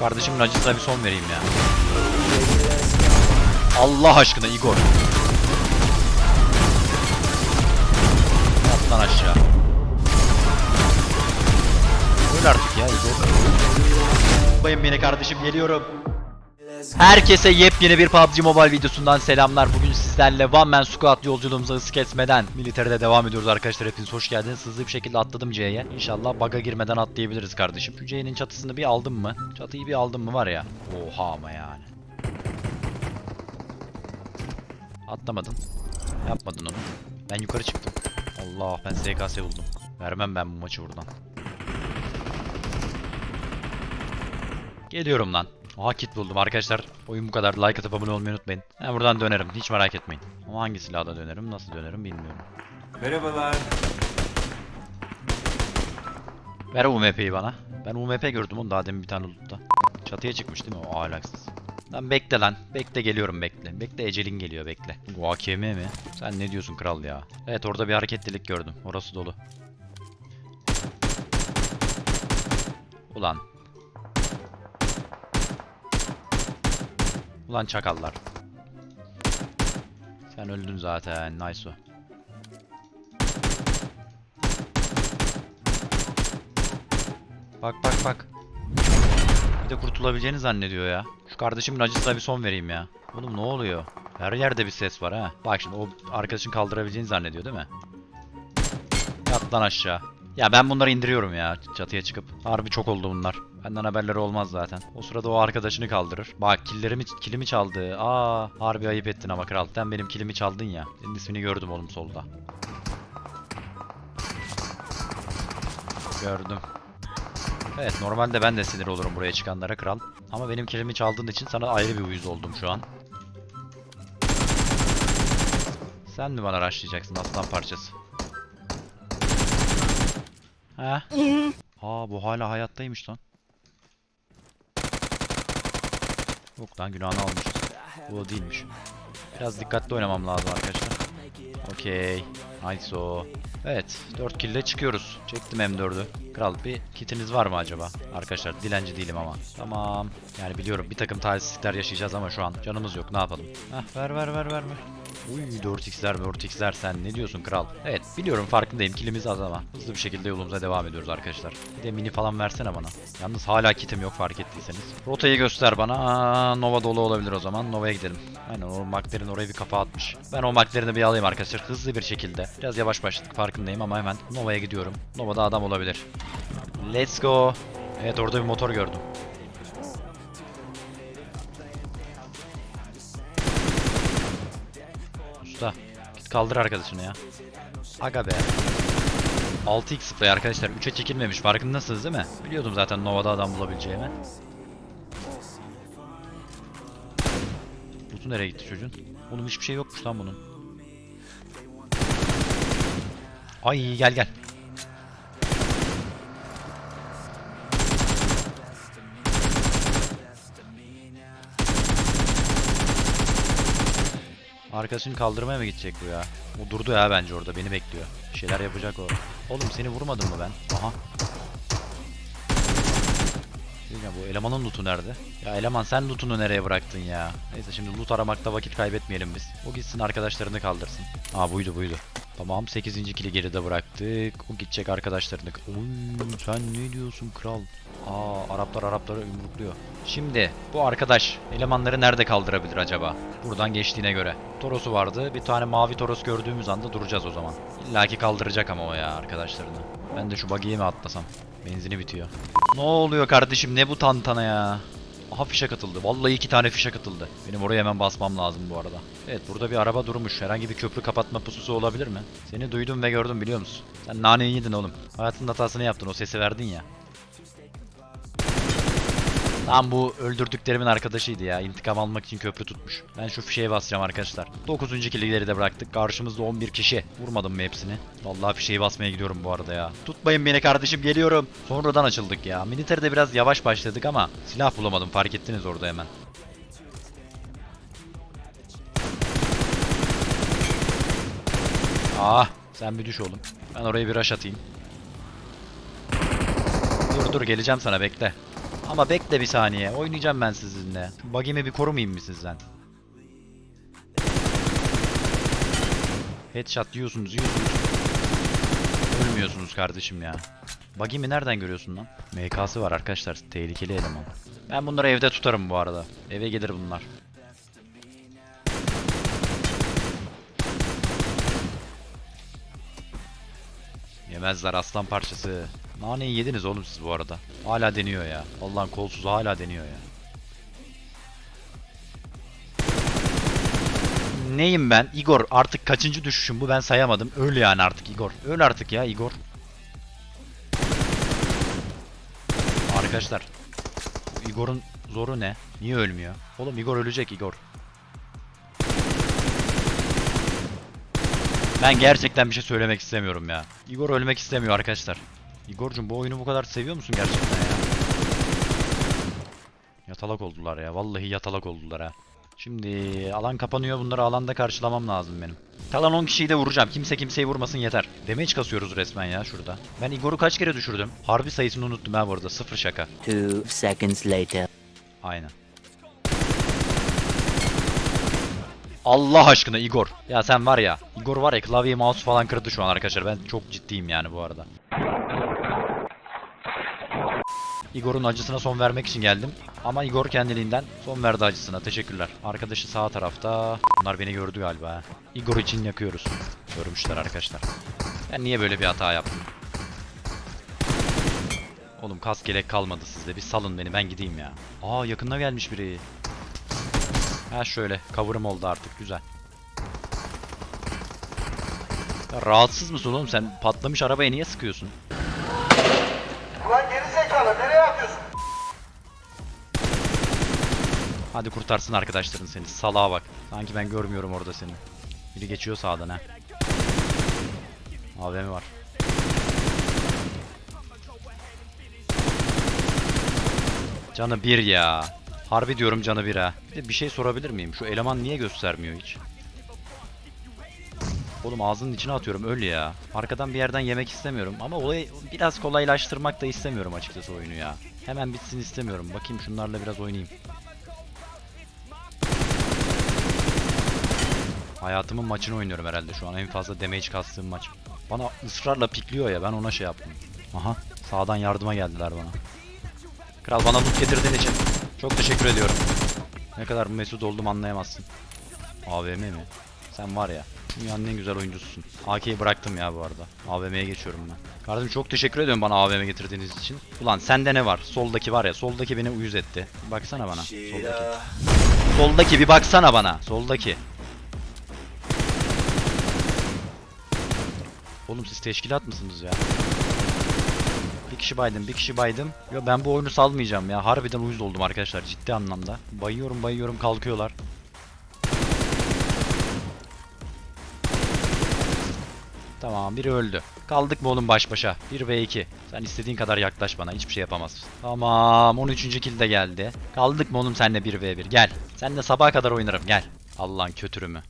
kardeşimin acısına bir son vereyim ya. Allah aşkına Igor. Yat lan aşağı. Öl artık ya Igor. Bayım beni kardeşim geliyorum. Herkese yepyeni bir PUBG Mobile videosundan selamlar. Bugün sizlerle One Man Squad yolculuğumuza hız kesmeden militeride devam ediyoruz arkadaşlar. Hepiniz hoş geldiniz. Hızlı bir şekilde atladım C'ye. İnşallah bug'a girmeden atlayabiliriz kardeşim. C'nin çatısını bir aldım mı? Çatıyı bir aldım mı var ya. Oha ama yani. Atlamadın. Yapmadın onu. Ben yukarı çıktım. Allah ben SKS buldum. Vermem ben bu maçı buradan. Geliyorum lan. Aha kit buldum arkadaşlar. Oyun bu kadar. Like atıp abone olmayı unutmayın. Ben buradan dönerim. Hiç merak etmeyin. Ama hangi silahla dönerim, nasıl dönerim bilmiyorum. Merhabalar. Ver UMP'yi bana. Ben UMP gördüm onu daha demin bir tane lootta. Çatıya çıkmış değil mi o ahlaksız. Lan bekle lan. Bekle geliyorum bekle. Bekle ecelin geliyor bekle. Bu AKM mi? Sen ne diyorsun kral ya? Evet orada bir hareketlilik gördüm. Orası dolu. Ulan. Ulan çakallar. Sen öldün zaten. Nice o. Bak bak bak. Bir de kurtulabileceğini zannediyor ya. Şu kardeşimin acısına bir son vereyim ya. Oğlum ne oluyor? Her yerde bir ses var ha. Bak şimdi o arkadaşın kaldırabileceğini zannediyor değil mi? Yat lan aşağı. Ya ben bunları indiriyorum ya çatıya çıkıp. Harbi çok oldu bunlar. Benden haberleri olmaz zaten. O sırada o arkadaşını kaldırır. Bak killerimi, kilimi çaldı. Aa, harbi ayıp ettin ama kral. Sen benim kilimi çaldın ya. Senin ismini gördüm oğlum solda. Gördüm. Evet normalde ben de sinir olurum buraya çıkanlara kral. Ama benim kilimi çaldığın için sana ayrı bir uyuz oldum şu an. Sen mi bana rushlayacaksın aslan parçası? He? Aa bu hala hayattaymış lan. Yok lan günahını almışız. Bu değilmiş. Biraz dikkatli oynamam lazım arkadaşlar. Okey. Nice o. Evet. 4 kill ile çıkıyoruz. Çektim M4'ü. Kral bir kitiniz var mı acaba? Arkadaşlar dilenci değilim ama. Tamam. Yani biliyorum bir takım talihsizlikler yaşayacağız ama şu an canımız yok. Ne yapalım? Heh ver ver ver ver. ver. Uy 4x'ler 4x'ler sen ne diyorsun kral? Evet biliyorum farkındayım kilimiz az ama hızlı bir şekilde yolumuza devam ediyoruz arkadaşlar. Bir de mini falan versene bana. Yalnız hala kitim yok fark ettiyseniz. Rotayı göster bana. Aa, Nova dolu olabilir o zaman. Nova'ya gidelim. Aynen o McLaren oraya bir kafa atmış. Ben o McLaren'i bir alayım arkadaşlar hızlı bir şekilde. Biraz yavaş başladık farkındayım ama hemen Nova'ya gidiyorum. Nova'da adam olabilir. Let's go. Evet orada bir motor gördüm. Kaldır arkadaşını ya. Aga be. 6x spray arkadaşlar 3'e çekilmemiş farkındasınız değil mi? Biliyordum zaten Nova'da adam bulabileceğimi. Butu nereye gitti çocuğun? Oğlum hiçbir şey yokmuş lan bunun. Ay gel gel. Arkadaşını kaldırmaya mı gidecek bu ya? O durdu ya bence orada beni bekliyor. Bir şeyler yapacak o. Oğlum seni vurmadım mı ben? Aha. Diyeceğim bu elemanın lootu nerede? Ya eleman sen lootunu nereye bıraktın ya? Neyse şimdi loot aramakta vakit kaybetmeyelim biz. O gitsin arkadaşlarını kaldırsın. Aa buydu buydu. Tamam 8. kili geride bıraktık. O gidecek arkadaşlarını. Oy sen ne diyorsun kral? Aa Araplar Arapları yumrukluyor. Şimdi bu arkadaş elemanları nerede kaldırabilir acaba? Buradan geçtiğine göre. Toros'u vardı. Bir tane mavi Toros gördüğümüz anda duracağız o zaman. İlla ki kaldıracak ama o ya arkadaşlarını. Ben de şu buggy'ye mi atlasam? Benzini bitiyor. Ne oluyor kardeşim ne bu tantana ya? Aha fişek atıldı. Vallahi iki tane fişek atıldı. Benim oraya hemen basmam lazım bu arada. Evet burada bir araba durmuş. Herhangi bir köprü kapatma pususu olabilir mi? Seni duydum ve gördüm biliyor musun? Sen naneyi yedin oğlum. Hayatının hatasını yaptın. O sesi verdin ya. Tam bu öldürdüklerimin arkadaşıydı ya. İntikam almak için köprü tutmuş. Ben şu fişeğe basacağım arkadaşlar. 9. kilileri de bıraktık. Karşımızda 11 kişi. Vurmadım mı hepsini? Vallahi fişeği basmaya gidiyorum bu arada ya. Tutmayın beni kardeşim geliyorum. Sonradan açıldık ya. Militeride biraz yavaş başladık ama silah bulamadım fark ettiniz orada hemen. Ah sen bir düş oğlum. Ben oraya bir rush atayım. Dur dur geleceğim sana bekle. Ama bekle bir saniye. Oynayacağım ben sizinle. Buggy'mi bir korumayayım mı sizden? Headshot diyorsunuz, yiyorsunuz. Ölmüyorsunuz kardeşim ya. Buggy'mi nereden görüyorsun lan? MK'sı var arkadaşlar. Tehlikeli eleman. Ben bunları evde tutarım bu arada. Eve gelir bunlar. Yemezler aslan parçası. Naneyi yediniz oğlum siz bu arada. Hala deniyor ya. Allah'ın kolsuz hala deniyor ya. Neyim ben? Igor artık kaçıncı düşüşüm bu ben sayamadım. Öl yani artık Igor. Öl artık ya Igor. Arkadaşlar. Igor'un zoru ne? Niye ölmüyor? Oğlum Igor ölecek Igor. Ben gerçekten bir şey söylemek istemiyorum ya. Igor ölmek istemiyor arkadaşlar. Igor'cum bu oyunu bu kadar seviyor musun gerçekten ya? Yatalak oldular ya. Vallahi yatalak oldular ha. Şimdi alan kapanıyor. Bunları alanda karşılamam lazım benim. Kalan 10 kişiyi de vuracağım. Kimse kimseyi vurmasın yeter. Damage kasıyoruz resmen ya şurada. Ben Igor'u kaç kere düşürdüm? Harbi sayısını unuttum ha bu arada. Sıfır şaka. Two seconds later. Aynen. Allah aşkına Igor. Ya sen var ya. Igor var ya klavye mouse falan kırdı şu an arkadaşlar. Ben çok ciddiyim yani bu arada. Igor'un acısına son vermek için geldim. Ama Igor kendiliğinden son verdi acısına. Teşekkürler. Arkadaşı sağ tarafta. Bunlar beni gördü galiba. Igor için yakıyoruz. Görmüşler arkadaşlar. Ben niye böyle bir hata yaptım? Oğlum kas gerek kalmadı sizde. Bir salın beni ben gideyim ya. Aa yakında gelmiş biri. Ha şöyle cover'ım oldu artık güzel. Ya rahatsız mısın oğlum sen patlamış arabaya niye sıkıyorsun? Ulan geri zekalı nereye Hadi kurtarsın arkadaşların seni. Salağa bak. Sanki ben görmüyorum orada seni. Biri geçiyor sağdan ha. AVM var. Canı bir ya. Harbi diyorum canı bir ha. Bir de bir şey sorabilir miyim? Şu eleman niye göstermiyor hiç? Oğlum ağzının içine atıyorum öl ya. Arkadan bir yerden yemek istemiyorum ama olayı biraz kolaylaştırmak da istemiyorum açıkçası oyunu ya. Hemen bitsin istemiyorum. Bakayım şunlarla biraz oynayayım. Hayatımın maçını oynuyorum herhalde şu an en fazla damage kastığım maç. Bana ısrarla pikliyor ya ben ona şey yaptım. Aha sağdan yardıma geldiler bana. Kral bana loot getirdiğin için çok teşekkür ediyorum. Ne kadar mesut oldum anlayamazsın. AVM mi? Sen var ya dünyanın en güzel oyuncususun. AK'yi bıraktım ya bu arada. AVM'ye geçiyorum ben. Kardeşim çok teşekkür ediyorum bana AVM getirdiğiniz için. Ulan sende ne var? Soldaki var ya soldaki beni uyuz etti. Baksana bana. Soldaki. Soldaki bir baksana bana. Soldaki. Oğlum siz teşkilat mısınız ya? Bir kişi baydım, bir kişi baydım. Yo ben bu oyunu salmayacağım ya. Harbiden uyuz oldum arkadaşlar ciddi anlamda. Bayıyorum bayıyorum kalkıyorlar. Tamam biri öldü. Kaldık mı oğlum baş başa? 1 ve 2. Sen istediğin kadar yaklaş bana hiçbir şey yapamazsın. Tamam 13. kill de geldi. Kaldık mı oğlum senle 1 v 1 gel. Senle sabaha kadar oynarım gel. Allah'ın kötürümü.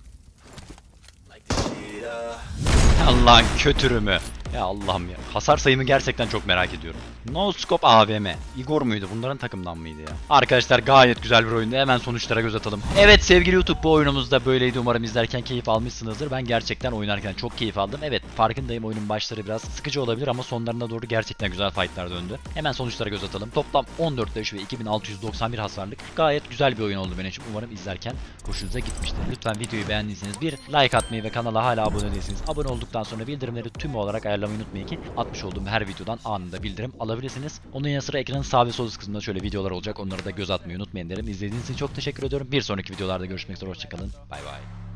Allah'ın kötürümü. Ya Allah'ım ya. Hasar sayımı gerçekten çok merak ediyorum. No Scope AVM. Igor muydu? Bunların takımdan mıydı ya? Arkadaşlar gayet güzel bir oyundu. Hemen sonuçlara göz atalım. Evet sevgili YouTube bu oyunumuz da böyleydi. Umarım izlerken keyif almışsınızdır. Ben gerçekten oynarken çok keyif aldım. Evet farkındayım oyunun başları biraz sıkıcı olabilir ama sonlarına doğru gerçekten güzel fightlar döndü. Hemen sonuçlara göz atalım. Toplam 14 dövüş ve 2691 hasarlık. Gayet güzel bir oyun oldu benim için. Umarım izlerken hoşunuza gitmiştir. Lütfen videoyu beğendiyseniz bir like atmayı ve kanala hala abone değilseniz abone olduktan sonra bildirimleri tüm olarak ayarlamayı unutmayın ki atmış olduğum her videodan anında bildirim alabilirsiniz. Onun yanı sıra ekranın sağ ve sol üst kısmında şöyle videolar olacak. Onlara da göz atmayı unutmayın derim. İzlediğiniz için çok teşekkür ediyorum. Bir sonraki videolarda görüşmek üzere. Hoşçakalın. Bay bay.